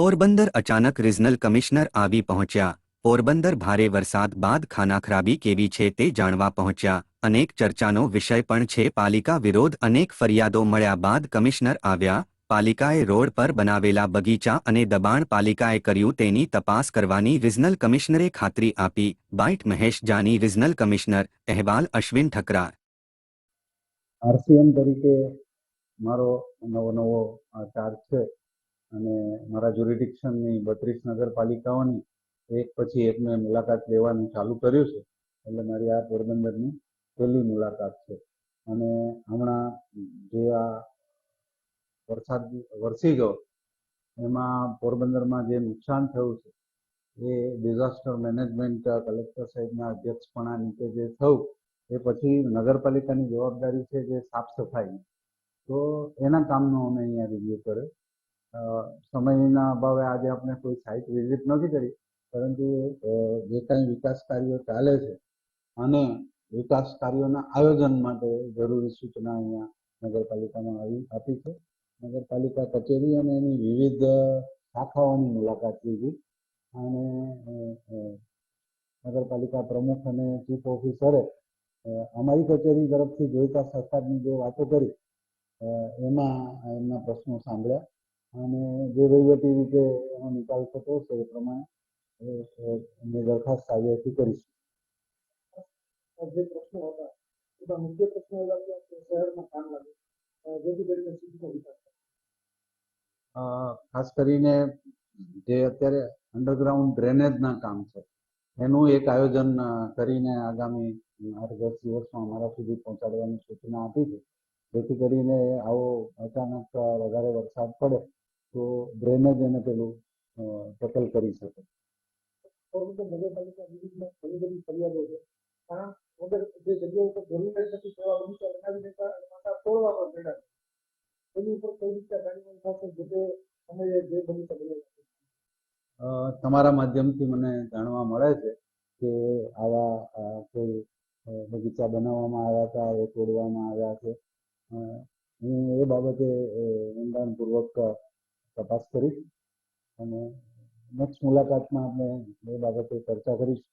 પોરબંદર અચાનક regional commissioner આવી પહોંચ્યા. પોરબંદર ભારે વરસાદ બાદ ખાનાખરાબી કેવી છે તે જાણવા પહોંચ્યા. અનેક ચર્ચાનો વિષય પણ છે. પાલિકા વિરોધ અનેક ફરિયાદો મળ્યા બાદ કમિશનર આવ્યા. પાલિકાએ રોડ પર બનાવેલા બગીચા અને દબાણ પાલિકાએ કર્યું તેની તપાસ કરવાની રિજનલ કમિશનરે ખાતરી આપી. Bite Mahesh Jani, regional commissioner. અહેવાલ અશ્વિન ઠકરા આરસીએમ તરીકે મારો નવો નવો ચાર્જ છે. અને મારા જ્યુરિડિક્શનની બત્રીસ નગરપાલિકાઓની એક પછી એક મેં મુલાકાત લેવાનું ચાલુ કર્યું છે. એટલે મારી આ પોરબંદરની પહેલી મુલાકાત છે. અને હમણાં જે આ વરસાદ વરસી ગયો, એમાં પોરબંદરમાં જે નુકસાન થયું છે, એ ડિઝાસ્ટર મેનેજમેન્ટ કલેક્ટર સાહેબના અધ્યક્ષપણા નીચે જે થયું, એ પછી નગરપાલિકાની જવાબદારી છે જે સાફ સફાઈની. તો એના કામનો અમે અહીંયા રિવ્યુ કર્યો. સમયના અભાવે આજે આપણે કોઈ સાઇટ વિઝિટ નથી કરી, પરંતુ જે કાંઈ વિકાસ કાર્યો ચાલે છે અને વિકાસ કાર્યોના આયોજન માટે જરૂરી સૂચના અહીંયા નગરપાલિકામાં આવી, આપી છે. નગરપાલિકા કચેરી અને એની વિવિધ શાખાઓની મુલાકાત લીધી અને નગરપાલિકા પ્રમુખ અને ચીફ ઓફિસરે અમારી કચેરી તરફથી જોઈતા સરકારની જે વાતો કરી એમાં એમના પ્રશ્નો સાંભળ્યા. અને જે વહીવટી રીતે એનો નિકાલ થતો હશે એ પ્રમાણે દરખાસ્ત કાર્યવાહી કરીશું. જે પ્રશ્નો હતા એમાં મુખ્ય પ્રશ્ન એવા હતા કે શહેરમાં કામ લાગે. જેથી કરીને સિટીનો વિકાસ ખાસ કરીને જે અત્યારે અંડરગ્રાઉન્ડ ડ્રેનેજના કામ છે એનું એક આયોજન કરીને આગામી આઠ દસ દિવસમાં અમારા સુધી પહોંચાડવાની સૂચના આપી છે. જેથી કરીને આવો અચાનક વધારે વરસાદ પડે ડ્રેનેજ એને પેલું ટકલ કરી શકે. પરંતુ નગરપાલિકા વિરુદ્ધમાં ઘણી બધી ફરિયાદો છે. કારણ વગર જે જગ્યા ઉપર જરૂર નથી તેવા બગીચા બનાવી દેતા માતા તોડવા પણ પડ્યા એની ઉપર કઈ રીતે કાર્યવાહી થશે જે તે સમયે જે બગીચા બનાવ્યા તમારા માધ્યમથી મને જાણવા મળે છે કે આવા કોઈ બગીચા બનાવવામાં આવ્યા હતા એ તોડવામાં આવ્યા છે. હું એ બાબતે ઊંડાણપૂર્વક તપાસ કરીશ અને નેક્સ્ટ મુલાકાતમાં આપણે એ બાબતે ચર્ચા કરીશું.